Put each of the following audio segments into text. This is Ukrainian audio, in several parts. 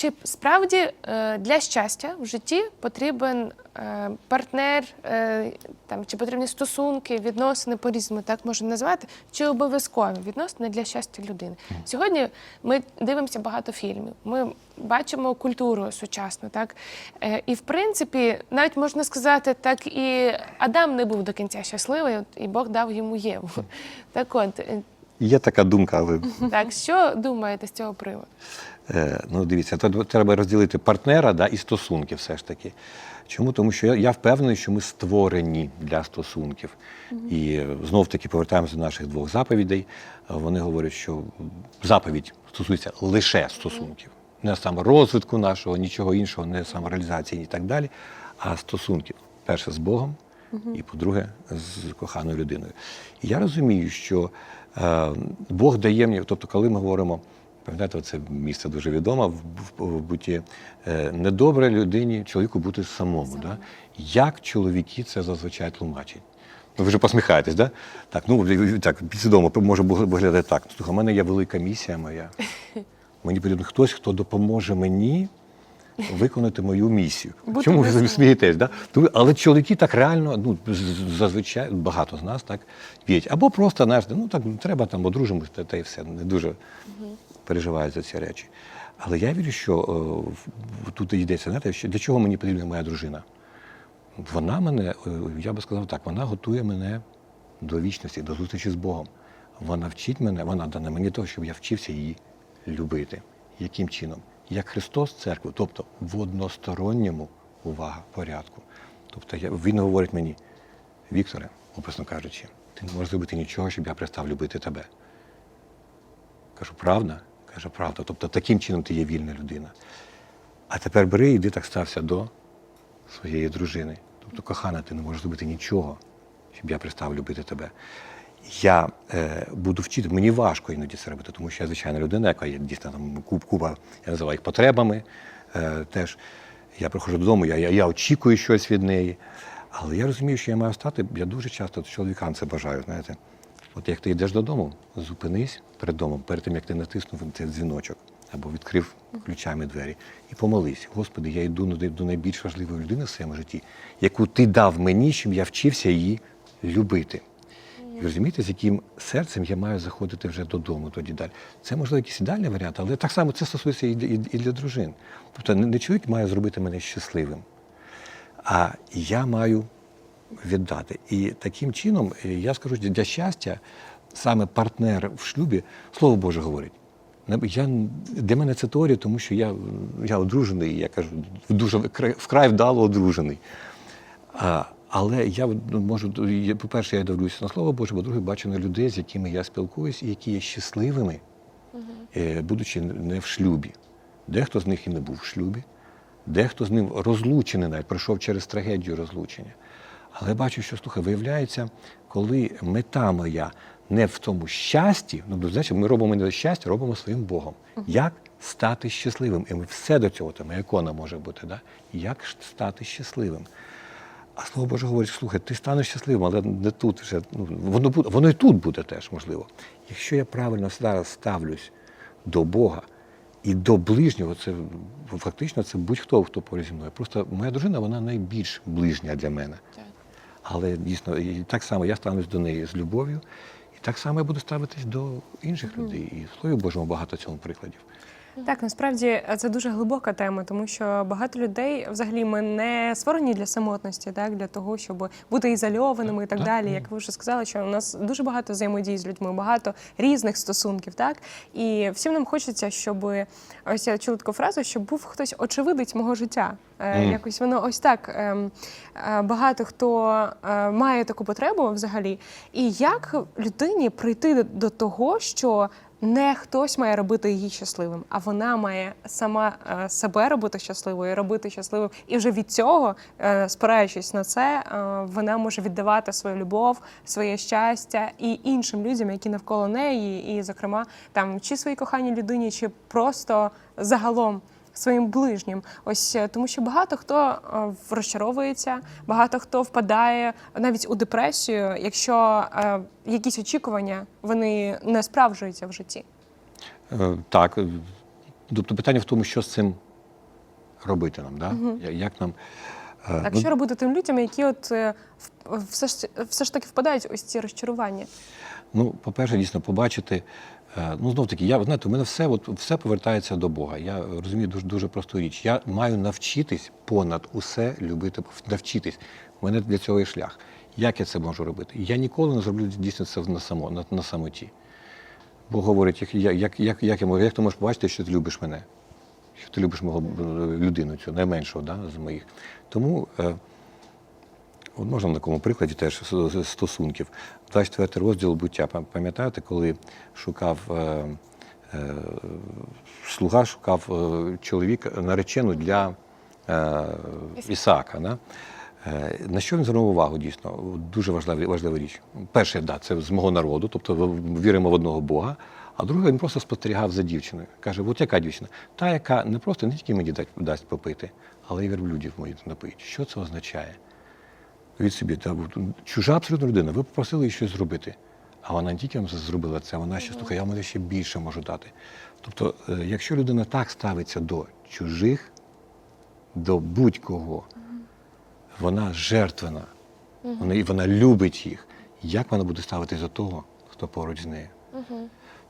чи справді е, для щастя в житті потрібен е, партнер, е, там, чи потрібні стосунки, відносини по-різному, так можна назвати, чи обов'язкові відносини для щастя людини? Сьогодні ми дивимося багато фільмів, ми бачимо культуру сучасну, так? І в принципі, навіть можна сказати, так і Адам не був до кінця щасливий, і Бог дав йому Єву. Так от, Є така думка, але так, що думаєте з цього приводу? Е, ну, дивіться, то треба розділити партнера да, і стосунки все ж таки. Чому? Тому що я, я впевнений, що ми створені для стосунків. І знов таки повертаємося до наших двох заповідей. Вони говорять, що заповідь стосується лише стосунків, не саморозвитку нашого, нічого іншого, не самореалізації і так далі, а стосунків. Перше з Богом, і по-друге, з коханою людиною. І я розумію, що е, Бог дає мені, тобто, коли ми говоримо. Пам'ятаєте, це місце дуже відоме в, в, в буті е, недобре людині, чоловіку бути самому. Да? Як чоловіки це зазвичай тлумачать? Ну, ви вже посміхаєтесь, да? Так, ну так, підсвідомо може виглядати так. Слухай, у мене є велика місія моя. Мені потрібен хтось, хто допоможе мені виконати мою місію. Бути Чому ви смієтесь? Да? Але чоловіки так реально, ну зазвичай багато з нас так віють. Або просто знаєш, ну так треба там одружимося, та, та і все. Не дуже переживають за ці речі. Але я вірю, що е, в- в- тут йдеться, знаєте, що для чого мені потрібна моя дружина? Вона мене, е, я би сказав так, вона готує мене до вічності, до зустрічі з Богом. Вона вчить мене, вона дана мені того, щоб я вчився її любити. Яким чином? Як Христос церкву, тобто в односторонньому увага порядку. Тобто він говорить мені, Вікторе, образно кажучи, ти не можеш зробити нічого, щоб я перестав любити тебе. Кажу, правда? Каже, правда. Тобто таким чином ти є вільна людина. А тепер бери і йди так стався до своєї дружини. Тобто, кохана, ти не можеш зробити нічого, щоб я перестав любити тебе. Я е, буду вчити, мені важко іноді це робити, тому що я звичайна людина, яка є дійсно там куб, куба, я називаю їх потребами. Е, теж я приходжу додому, я, я, я очікую щось від неї. Але я розумію, що я маю стати, я дуже часто чоловікам це бажаю, знаєте. От як ти йдеш додому, зупинись перед домом, перед тим, як ти натиснув цей дзвіночок або відкрив ключами двері, і помолись. Господи, я йду до- найбільш важливої людини в своєму житті, яку ти дав мені, щоб я вчився її любити. І розумієте, з яким серцем я маю заходити вже додому тоді далі. Це можливо якийсь ідеальний варіант, але так само це стосується і, і, для дружин. Тобто не чоловік має зробити мене щасливим, а я маю віддати. І таким чином, е, я скажу, для щастя, саме партнер в шлюбі, слово Боже говорить. Я, для мене це теорія, тому що я, я одружений, я кажу, дуже вкрай- вдало одружений. Але я ну, можу, по-перше, я дивлюся на слово Боже, по-друге, бачу на людей, з якими я спілкуюсь, і які є щасливими, е, будучи не в шлюбі. Дехто з них і не був в шлюбі, дехто з ним розлучений, навіть пройшов через трагедію розлучення. Але бачу, що слухай, виявляється, коли мета моя не в тому щасті, ну значить, ми робимо не щастя, робимо своїм Богом. Як стати щасливим? І ми все до цього, там ікона може бути, да? як стати щасливим? А слово Боже говорить, слухай, ти станеш щасливим, але не тут вже. Ну, воно, буде, воно і тут буде теж можливо. Якщо я правильно зараз ставлюсь до Бога і до ближнього, це фактично це будь-хто, хто поряд зі мною. Просто моя дружина, вона найбільш ближня для мене. Але дійсно, і так само я ставлюсь до неї з любов'ю, і так само я буду ставитись до інших людей. І в Слові Божому багато цьому прикладів. Так, насправді е, це дуже глибока тема, тому що багато людей взагалі ми не створені для самотності, так для того, щоб бути ізольованими і так Так, далі. Як ви вже сказали, що у нас дуже багато взаємодій з людьми, багато різних стосунків, так і всім нам хочеться, щоб ось я чула таку фразу, щоб був хтось очевидець мого життя. Е, Мгм. Якось воно ось так. ем, е, Багато хто е, має таку потребу взагалі. І як людині прийти до того, що не хтось має робити її щасливим, а вона має сама е, себе робити щасливою, робити щасливим. І вже від цього, е, спираючись на це, е, вона може віддавати свою любов, своє щастя і іншим людям, які навколо неї, і, зокрема, там чи своїй коханій людині, чи просто загалом. Своїм ближнім, ось е, тому, що багато хто е, розчаровується, багато хто впадає навіть у депресію, якщо е, якісь очікування вони не справджуються в житті. Так. Тобто питання в тому, що з цим робити нам, да? Я- як нам. Так, ну, що робити тим людям, які от все ж все ж таки впадають ось ці розчарування? Ну, по-перше, дійсно побачити. Е, Ну, знов таки, я знаєте, у мене все, от, все повертається до Бога. Я розумію дуже, дуже просту річ. Я маю навчитись понад усе любити, навчитись. У мене для цього є шлях. Як я це можу робити? Я ніколи не зроблю дійсно це на, само, на, на самоті. Бог говорить, як, як, як, як, як, я можу, як ти можеш побачити, що ти любиш мене? Що ти любиш мого е, людину, цю найменшого да, з моїх. Тому. Е, От можна на такому прикладі теж стосунків. 24 розділ буття. Пам'ятаєте, коли шукав е, е, слуга, шукав е, чоловіка наречену для е, Ісаака. Да? Е, на що він звернув увагу дійсно? Дуже важлива, важлива річ. Перше, да, це з мого народу, тобто віримо в одного Бога. А друге, він просто спостерігав за дівчиною. Каже, от яка дівчина? Та, яка не просто не тільки мені дасть попити, але й верблюдів моїх напоїть. Що це означає? Від собі, та, чужа абсолютно людина, ви попросили її щось зробити. А вона не тільки вам зробила це, вона ще слухає, я вам ще більше можу дати. Тобто, е, якщо людина так ставиться до чужих, до будь-кого, вона жертвена, вона, і вона любить їх. Як вона буде ставитись до того, хто поруч з нею?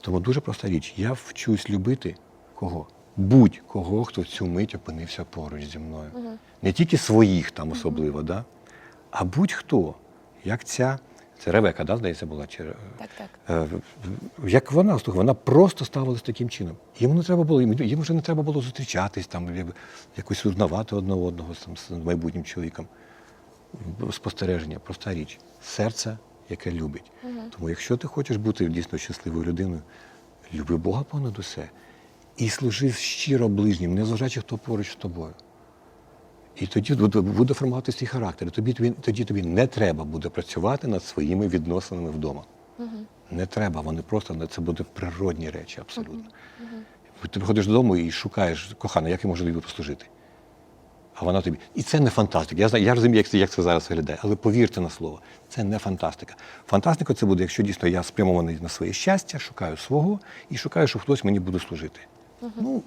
Тому дуже проста річ. Я вчусь любити кого? Будь-кого, хто в цю мить опинився поруч зі мною. Не тільки своїх там особливо, да? А будь-хто. Як ця, це Ревека, да, здається, була? Чи, Так, так. Е, як вона, слухай, вона просто ставилась таким чином. Їм не треба було, їм вже не треба було зустрічатись, там, якось узнавати одне одного з, з майбутнім чоловіком. Спостереження, проста річ. Серце, яке любить. Тому якщо ти хочеш бути дійсно щасливою людиною, люби Бога понад усе. І служи щиро ближнім, незважаючи, хто поруч з тобою. І тоді буде- формуватися твій характер. Тобі, тобі, тоді тобі не треба буде працювати над своїми відносинами вдома. Не треба, вони просто це буде природні речі абсолютно. Ти приходиш додому і шукаєш, кохана, як я можу тобі послужити? А вона тобі. І це не фантастика. Я я розумію, як це, як це зараз виглядає, але повірте на слово, це не фантастика. Фантастика це буде, якщо дійсно я спрямований на своє щастя, шукаю свого і шукаю, що хтось мені буде служити. Ну,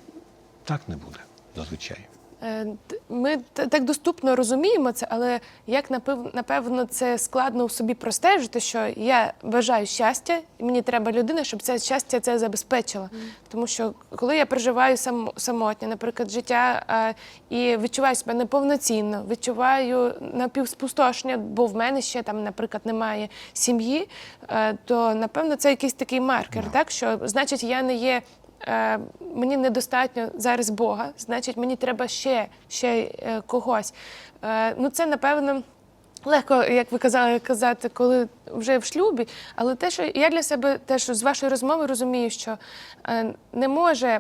так не буде зазвичай. Е, Ми так доступно розуміємо це, але як напевно це складно у собі простежити, що я бажаю щастя, і мені треба людина, щоб це щастя це забезпечила. Тому що коли я проживаю сам, самотньо, наприклад, життя а, і відчуваю себе неповноцінно, відчуваю напівспустошення, бо в мене ще там, наприклад, немає сім'ї, е, то напевно це якийсь такий маркер, так? Що значить я не є мені недостатньо зараз Бога, значить, мені треба ще, ще е, когось. Е, ну, це, напевно, легко, як ви казали, казати, коли вже в шлюбі. Але те, що я для себе теж з вашої розмови розумію, що е, не може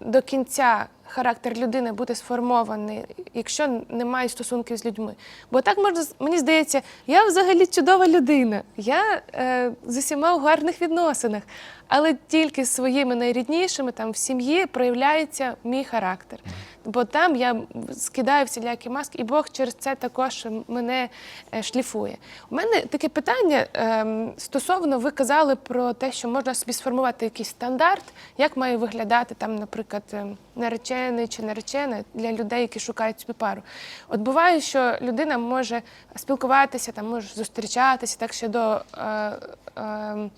до кінця характер людини бути сформований, якщо немає стосунків з людьми. Бо так можна мені здається, я взагалі чудова людина. Я е, з усіма у гарних відносинах, але тільки з своїми найріднішими там в сім'ї проявляється мій характер. Бо там я скидаю всілякі маски, і Бог через це також мене е, шліфує. У мене таке питання ем, стосовно ви казали про те, що можна собі сформувати якийсь стандарт, як має виглядати там, наприклад, ем, наречений чи наречена для людей, які шукають собі пару. От буває, що людина може спілкуватися, там може зустрічатися так ще до. Е, е,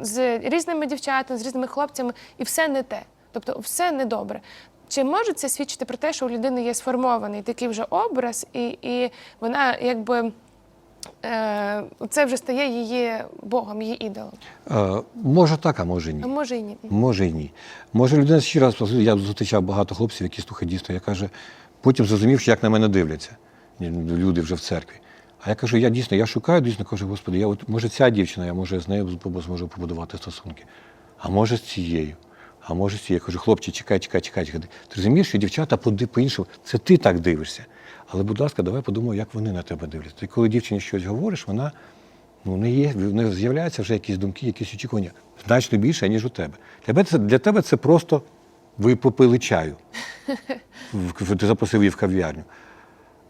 з різними дівчатами, з різними хлопцями, і все не те. Тобто все недобре. Чи може це свідчити про те, що у людини є сформований такий вже образ, і, і вона якби це вже стає її Богом, її ідолом? Е, може так, а може ні. А може і ні. Може і ні. Може людина ще раз, я зустрічав багато хлопців, які слухають дійсно, я каже, потім зрозумівши, як на мене дивляться люди вже в церкві. А я кажу, я дійсно, я шукаю, дійсно кажу, Господи, я от може ця дівчина, я може з нею зможу побудувати стосунки. А може з цією. А може з цією. Я кажу, хлопче, чекай, чекай, чекай. Ти розумієш, що дівчата по-іншому, це ти так дивишся. Але, будь ласка, давай подумаємо, як вони на тебе дивляться. Ти коли дівчині щось говориш, вона ну, не є, в з'являються вже якісь думки, якісь очікування значно більше, ніж у тебе. Тебе це, для тебе це просто ви попили чаю. Ти запросив її в кав'ярню.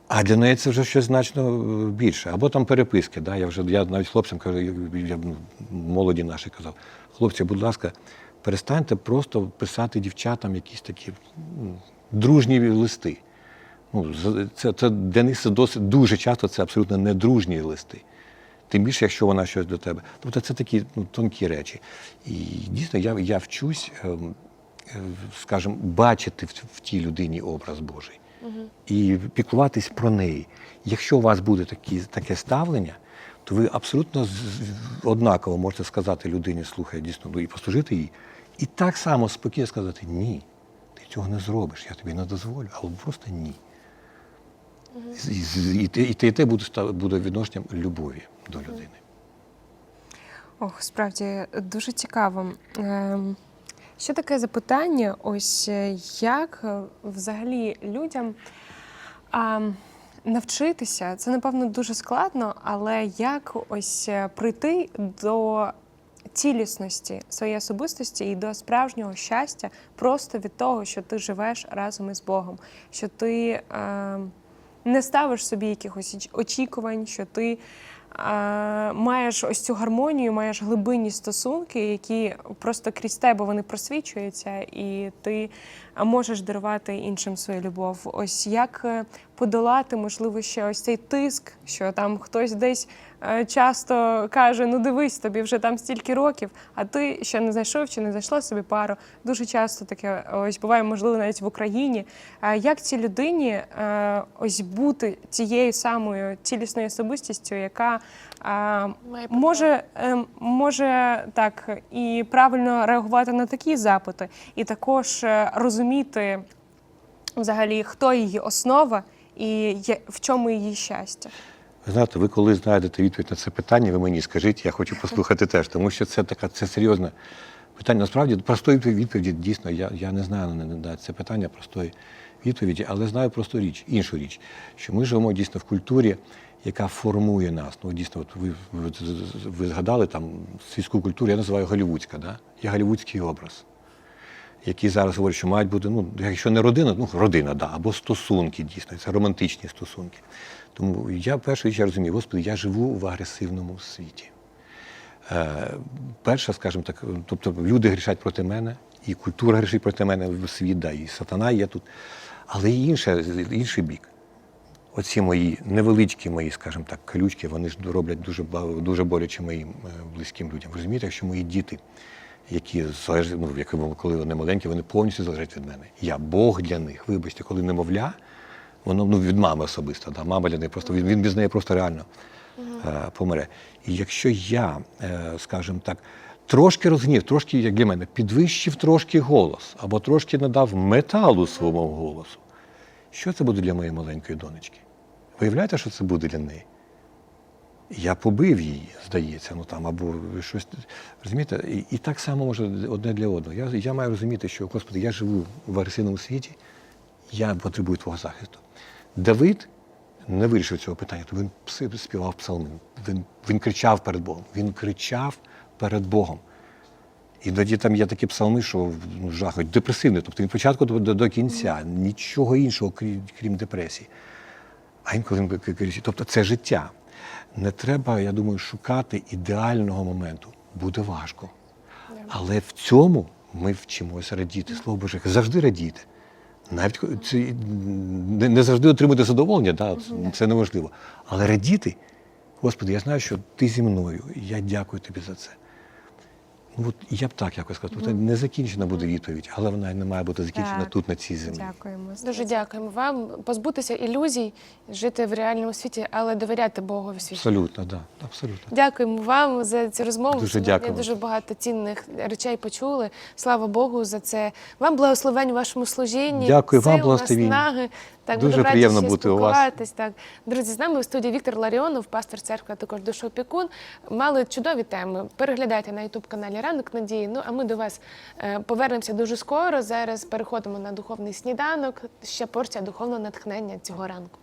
А для неї це вже щось значно е, більше. Або там переписки. Да? Я вже я навіть хлопцям кажу, я, я ну, молоді наші казав, хлопці, будь ласка, перестаньте просто писати дівчатам якісь такі дружні листи. Ну, це, це для них це досить дуже часто це абсолютно недружні листи. Тим більше, якщо вона щось до тебе. Тобто це такі ну, тонкі речі. І дійсно я, я вчусь, ем, е, скажімо, бачити в, в тій людині образ Божий і піклуватись про неї. Якщо у вас буде такі, таке ставлення, то ви абсолютно однаково можете сказати людині, слухай, дійсно, ну і послужити їй. І так само спокійно сказати ні, ти цього не зробиш, я тобі не дозволю, або просто ні. І, те- і те, і те буде, буде відношенням любові до людини. Ох, справді дуже цікаво. Ем, Ще таке запитання: ось е, як е, взагалі людям а, навчитися, це напевно дуже складно, але як ось е, прийти до цілісності своєї особистості і до справжнього щастя просто від того, що ти живеш разом із Богом, що ти е, не ставиш собі якихось очікувань, що ти а, маєш ось цю гармонію, маєш глибинні стосунки, які просто крізь тебе вони просвічуються, і ти можеш дарувати іншим свою любов. Ось як е, подолати, можливо, ще ось цей тиск, що там хтось десь е, часто каже: ну дивись, тобі вже там стільки років, а ти ще не знайшов чи не знайшла собі пару. Дуже часто таке ось буває, можливо, навіть в Україні. Як цій людині е, ось бути тією самою цілісною особистістю, яка може, е, може так і правильно реагувати на такі запити, і також розуміти взагалі, хто її основа і в чому її щастя. Ви знаєте, ви коли знайдете відповідь на це питання, ви мені скажіть, я хочу послухати теж, тому що це така це серйозне питання. Насправді простої відповіді дійсно я, я не знаю не, дати це питання простої відповіді, але знаю просто річ, іншу річ, що ми живемо дійсно в культурі, яка формує нас. Ну дійсно, от ви, ви, ви згадали там світську культуру, я називаю голівудська, да? є голівудський образ. Які зараз говорять, що мають бути, ну, якщо не родина, ну родина, да, або стосунки дійсно, це романтичні стосунки. Тому я першу річ розумію, Господи, я живу в агресивному світі. Е, перша, скажімо так, тобто люди грішать проти мене, і культура грішить проти мене світ, да, і сатана є тут. Але інше, інший бік. Оці мої невеличкі мої, скажімо так, колючки, вони ж роблять дуже, дуже боляче моїм е, близьким людям. Розумієте, якщо мої діти, які залежать, ну, як коли вони маленькі, вони повністю залежать від мене. Я Бог для них. Вибачте, коли немовля, воно ну, від мами особисто. Да, мама для неї просто він, він без неї просто реально е, помре. І якщо я, е, скажімо так, трошки розгнів, трошки, як для мене, підвищив трошки голос, або трошки надав металу своєму голосу, що це буде для моєї маленької донечки? Виявляєте, що це буде для неї? Я побив її, здається, ну там, або щось. Розумієте? І, і так само може одне для одного. Я, я маю розуміти, що, Господи, я живу в агресивному світі, я потребую Твого захисту. Давид не вирішив цього питання, то він співав псалми. Він, він кричав перед Богом. Він кричав перед Богом. І тоді там є такі псалми, що ну, жахають, депресивні, тобто від початку до, до, до кінця, нічого іншого, крім, крім депресії. А інколи він кричить. Тобто це життя. Не треба, я думаю, шукати ідеального моменту. Буде важко. Але в цьому ми вчимося радіти. Слово Боже, завжди радіти. Навіть це не, завжди отримати задоволення, да, це неможливо. Але радіти, Господи, я знаю, що ти зі мною, я дякую тобі за це. Ну, от я б так якось сказав. Тобто не закінчена буде відповідь, але вона не має бути закінчена Так. тут, на цій землі. Дякуємо. Дуже дякуємо вам. Позбутися ілюзій, жити в реальному світі, але довіряти Богу в світі. Абсолютно. Да, абсолютно. Дякуємо вам за цю розмову. Дуже Сьогодні дякую. Дуже багато цінних речей почули. Слава Богу за це. Вам благословень у вашому служінні. Дякую вам, сил, благословінь. наснаги. Так, Дуже будемо раді приємно ще бути у вас. спілкуватись, Так. Друзі, з нами в студії Віктор Ларіонов, пастор церкви, а також душоопікун. Мали чудові теми. Переглядайте на ютуб каналі ранок надії. Ну а ми до вас е, повернемося дуже скоро. Зараз переходимо на духовний сніданок. Ще порція духовного натхнення цього ранку.